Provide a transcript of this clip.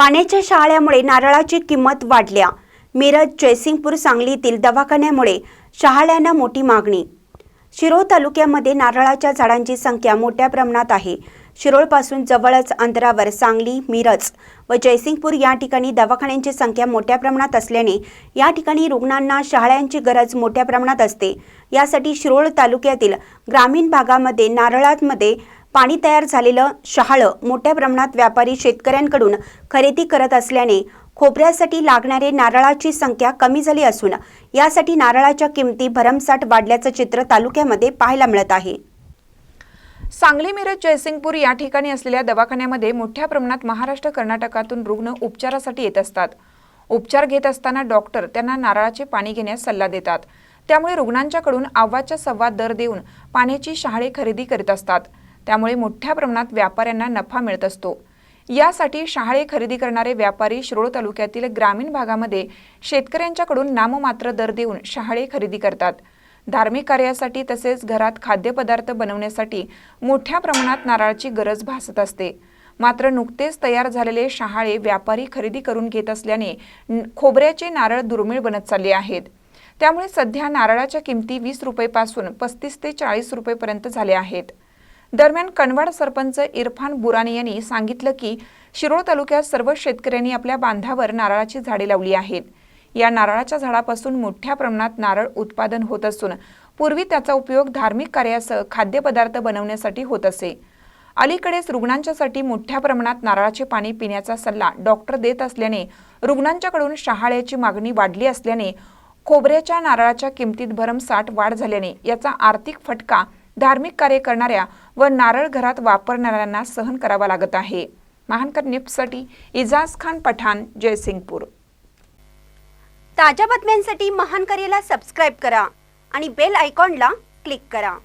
पाण्याच्या शहाळ्यामुळे नारळाची किंमत वाढल्या. मिरज जयसिंगपूर सांगलीतील दवाखान्यामुळे शहाळ्यांना मोठी मागणी. शिरोळ तालुक्यामध्ये नारळाच्या झाडांची संख्या मोठ्या प्रमाणात आहे. शिरोळपासून जवळच अंतरावर सांगली मिरज व जयसिंगपूर या ठिकाणी दवाखान्यांची संख्या मोठ्या प्रमाणात असल्याने या ठिकाणी रुग्णांना शहाळ्यांची गरज मोठ्या प्रमाणात असते. यासाठी शिरोळ तालुक्यातील ग्रामीण भागामध्ये नारळांमध्ये पाणी तयार झालेलं शहाळं मोठ्या प्रमाणात व्यापारी शेतकऱ्यांकडून खरेदी करत असल्याने खोबऱ्यासाठी लागणारे नारळाची संख्या कमी झाली असून यासाठी नारळाच्या किमती भरमसाठ वाढल्याचं चित्र तालुक्यामध्ये पाहायला मिळत आहे. सांगली मिरज जयसिंगपूर या ठिकाणी असलेल्या दवाखान्यामध्ये मोठ्या प्रमाणात महाराष्ट्र कर्नाटकातून रुग्ण उपचारासाठी येत असतात. उपचार घेत असताना डॉक्टर त्यांना नारळाचे पाणी घेण्यास सल्ला देतात. त्यामुळे रुग्णांच्याकडून आव्वाच्या सव्वा दर देऊन पाण्याची शहाळे खरेदी करीत असतात. त्यामुळे मोठ्या प्रमाणात व्यापाऱ्यांना नफा मिळत असतो. यासाठी शहाळे खरेदी करणारे व्यापारी शिरोळ तालुक्यातील ग्रामीण भागामध्ये शेतकऱ्यांच्याकडून नाममात्र दर देऊन शहाळे खरेदी करतात. धार्मिक कार्यासाठी तसेच घरात खाद्यपदार्थ बनवण्यासाठी मोठ्या प्रमाणात नारळाची गरज भासत असते. मात्र नुकतेच तयार झालेले शहाळे व्यापारी खरेदी करून घेत असल्याने खोबऱ्याचे नारळ दुर्मिळ बनत चालले आहेत. त्यामुळे सध्या नारळाच्या किमती वीस रुपयेपासून पस्तीस ते चाळीस रुपयेपर्यंत झाल्या आहेत. दरम्यान कनवाड सरपंच इरफान बुरानी यांनी सांगितलं की शिरोळ तालुक्यात सर्व शेतकऱ्यांनी आपल्या बांधावर नारळाची झाडे लावली आहेत. या नारळाच्या झाडापासून मोठ्या प्रमाणात नारळ उत्पादन होत असून पूर्वी त्याचा उपयोग धार्मिक कार्यासह खाद्यपदार्थ बनवण्यासाठी होत असे. अलीकडेच रुग्णांच्यासाठी मोठ्या प्रमाणात नारळाचे पाणी पिण्याचा सल्ला डॉक्टर देत असल्याने रुग्णांच्याकडून शहाळ्याची मागणी वाढली असल्याने खोबऱ्याच्या नारळाच्या किमतीत भरमसाठ वाढ झाल्याने याचा आर्थिक फटका धार्मिक कार्य करणाऱ्या व नारळ घरात वापरणाऱ्यांना सहन करावा लागत आहे. महानकर न्यूजसाठी इजाज खान पठाण जयसिंगपूर. ताज्या बातम्यांसाठी महान करेला सबस्क्राईब करा आणि बेल आयकॉनला क्लिक करा.